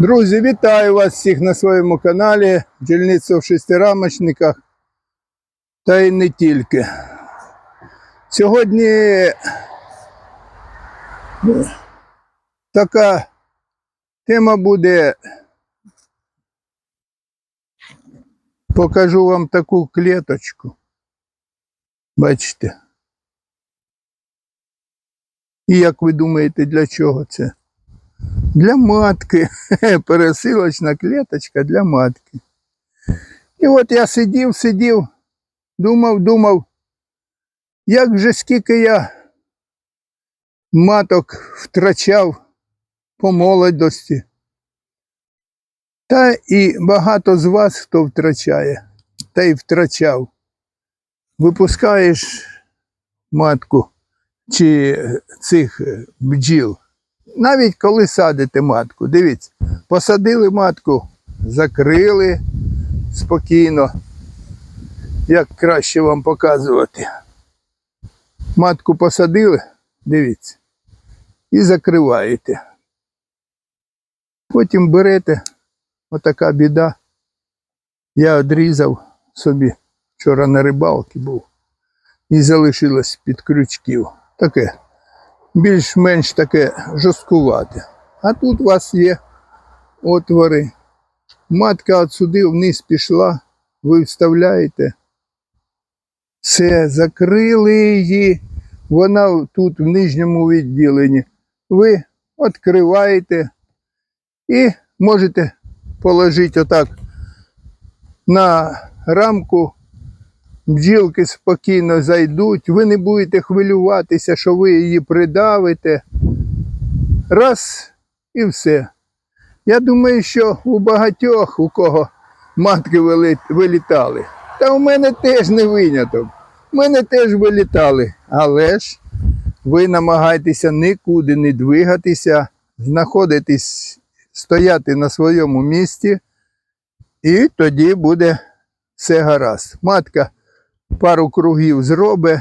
Друзі, вітаю вас всіх на своєму каналі Бджільниця в шестирамочниках. Та й не тільки. Сьогодні така тема буде. Покажу вам таку клеточку. Бачите. І як ви думаєте, для чого це? Для матки. Пересилочна клеточка для матки. І от я сидів, сидів, думав, думав, як же скільки я маток втрачав по молодості. Та і багато з вас, хто втрачає, та й втрачав. Випускаєш матку чи цих бджіл. Навіть коли садите матку, дивіться, посадили матку, закрили спокійно, як краще вам показувати. Матку посадили, дивіться, і закриваєте. Потім берете, отака біда. Я одрізав собі, вчора на рибалці був, і залишилось під крючків. Таке більш-менш таке жорсткувате. А тут у вас є отвори. Матка отсюди вниз пішла, ви вставляєте. Все, закрили її. Вона тут в нижньому відділенні. Ви відкриваєте і можете положити отак на рамку бджілки спокійно зайдуть, ви не будете хвилюватися, що ви її придавите. Раз і все. Я думаю, що у багатьох, у кого матки вилітали. Та у мене теж не виняток. У мене теж вилітали. Але ж ви намагаєтеся нікуди не двигатися, знаходитись, стояти на своєму місці, і тоді буде все гаразд. Матка пару кругів зробить,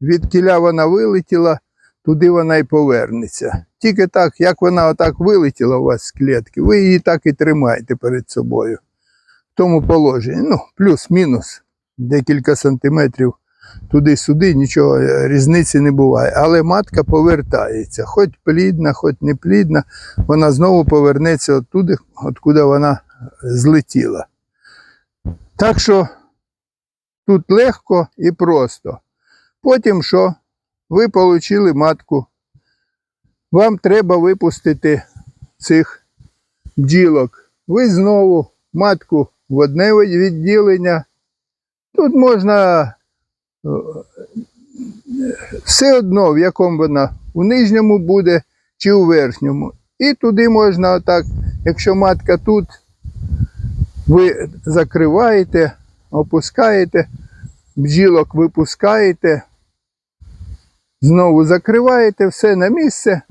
від кіля вона вилетіла, туди вона і повернеться. Тільки так, як вона отак вилетіла у вас з клітки, ви її так і тримаєте перед собою. В тому положенні. Ну, плюс-мінус декілька сантиметрів туди-сюди, нічого е, різниці не буває. Але матка повертається. Хоч плідна, хоч не плідна, вона знову повернеться оттуди, откуди вона злетіла. Так що Тут легко і просто. Потім що? Ви отримали матку. Вам треба випустити цих бджілок. Ви знову матку в одне відділення. Тут можна е, все одно, в якому вона, у нижньому буде чи у верхньому. І туди можна отак, якщо матка тут, ви закриваєте, опускаєте, бджілок випускаєте, знову закриваєте все на місце,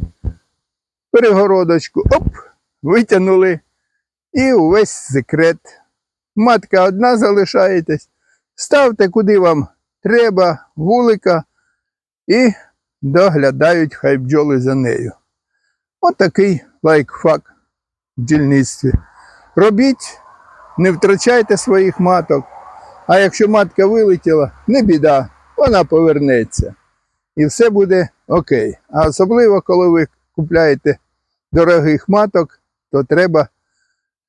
перегородочку, оп, витягнули і увесь секрет. Матка одна залишаєтесь, ставте куди вам треба, вулика і доглядають хай бджоли за нею. Отакий лайкфак в бджільництві. Робіть, не втрачайте своїх маток. А якщо матка вилетіла, не біда, вона повернеться. І все буде окей. А особливо, коли ви купляєте дорогих маток, то треба,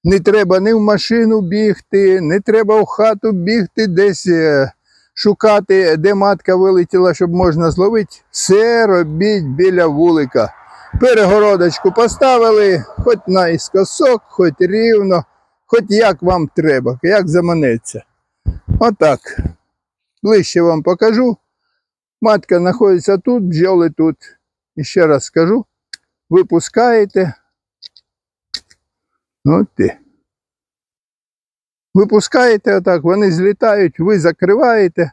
не треба ні в машину бігти, не треба в хату бігти, десь е, шукати, де матка вилетіла, щоб можна зловити. Все робіть біля вулика. Перегородочку поставили, хоч наіскосок, хоч рівно, хоч як вам треба, як заманеться. Отак. Ближче вам покажу. Матка знаходиться тут, бджоли тут. І ще раз скажу. Випускаєте. От ти. Випускаєте отак, вони злітають, ви закриваєте,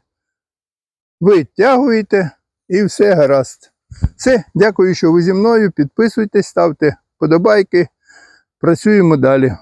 витягуєте і все гаразд. Все, дякую, що ви зі мною. Підписуйтесь, ставте подобайки. Працюємо далі.